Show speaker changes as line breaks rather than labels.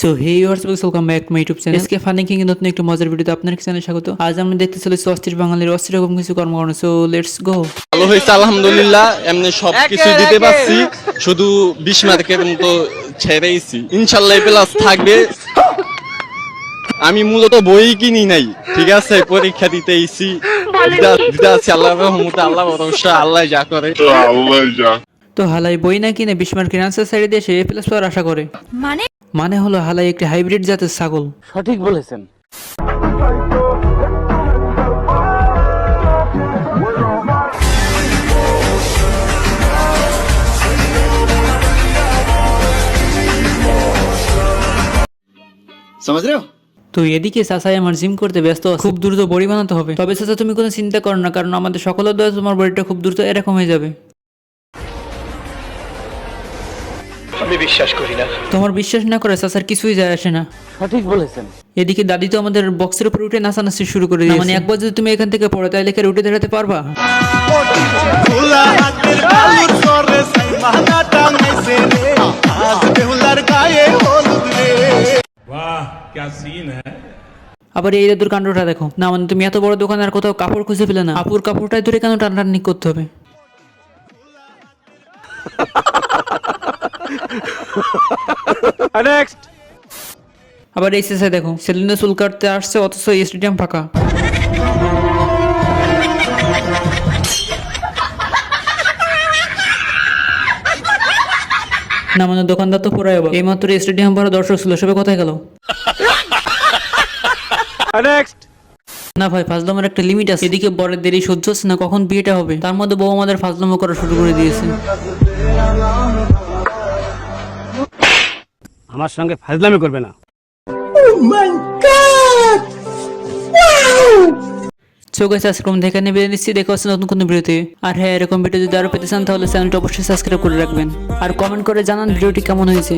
So hey yours welcome back to my YouTube channel SK funny king নতুন একটি মজার ভিডিওতে আপনার চ্যানেলে স্বাগত। আজ আমরা দেখতে চলেছি অস্থির বাঙালির অস্থির রকম কিছু কর্মকাণ্ড। সো লেটস গো
ভালো হয়েছে আলহামদুলিল্লাহ এমনি সব কিছু দিতে পারছি। শুধু বিশ মার্কের মতো ছেড়েইছি ইনশাল্লাহ প্লাস থাকবে। আমি মূলত বই কিনি নাই ঠিক আছে? পরীক্ষা দিতে এসি দিতে আছি আল্লাহ রহমতে আল্লাহ ভরসা আল্লাহ যা করে।
আল্লাহ যা।
তো হালাই বই না কিনে বিস্মার্কের আনসার সাইডে দিয়ে সে এ প্লাস পাওয়ার আশা করে।
মানে
মানে হলো হালাই একটি হাইব্রিড জাতের ছাগল।
সঠিক বলেছেন।
তো এদিকে চাষাই আমার জিম করতে ব্যস্ত খুব দ্রুত বড়ি বানাতে হবে। তবে চাচা তুমি কোনো চিন্তা করো না কারণ আমাদের সকলের দয়া তোমার বড়িটা খুব দ্রুত এরকম হয়ে যাবে। আমি বিশ্বাস করি না। তোমার বিশ্বাস না করে চাচার কিছুই যায় আসে না।
সঠিক বলেছেন।
এদিকে দাদি তো আমাদের বক্সের উপর উঠে নাচানাচি শুরু করে দিয়েছে। মানে একবার যদি তুমি এখান থেকে পড়ো তাহলে উঠে দাঁড়াতে পারবা? আবার এই দাদুর কাণ্ডটা দেখো। না মানে তুমি এত বড় দোকান আর কোথাও কাপড় খুঁজে পেলে না। আপুর কাপড়টাই ধরে কেন টানাটানি করতে হবে? আবার এই শেষে দেখো সেলিনা চুল কাটতে আসছে অথচ স্টেডিয়াম ফাঁকা। না মানে দোকানদার তো পুরাই অবাক। এইমাত্র স্টেডিয়াম ভরা দর্শক ছিল সবে কোথায় গেল? না ভাই ফাজলামের একটা লিমিট আছে। এদিকে বরের দেরি সহ্য হচ্ছে না কখন বিয়েটা হবে? তার মধ্যে বউ আমাদের ফাজলামো করা শুরু করে দিয়েছে।
আমার সঙ্গে ফাজলামি করবে না।
সো গাইস আজকে দেখে নিয়ে নিচ্ছি। দেখা হচ্ছে নতুন কোনো ভিডিওতে। আর হ্যাঁ এরকম ভিডিও যদি আরও পেতে চান তাহলে চ্যানেলটা অবশ্যই সাবস্ক্রাইব করে রাখবেন। আর কমেন্ট করে জানান ভিডিওটি কেমন হয়েছে।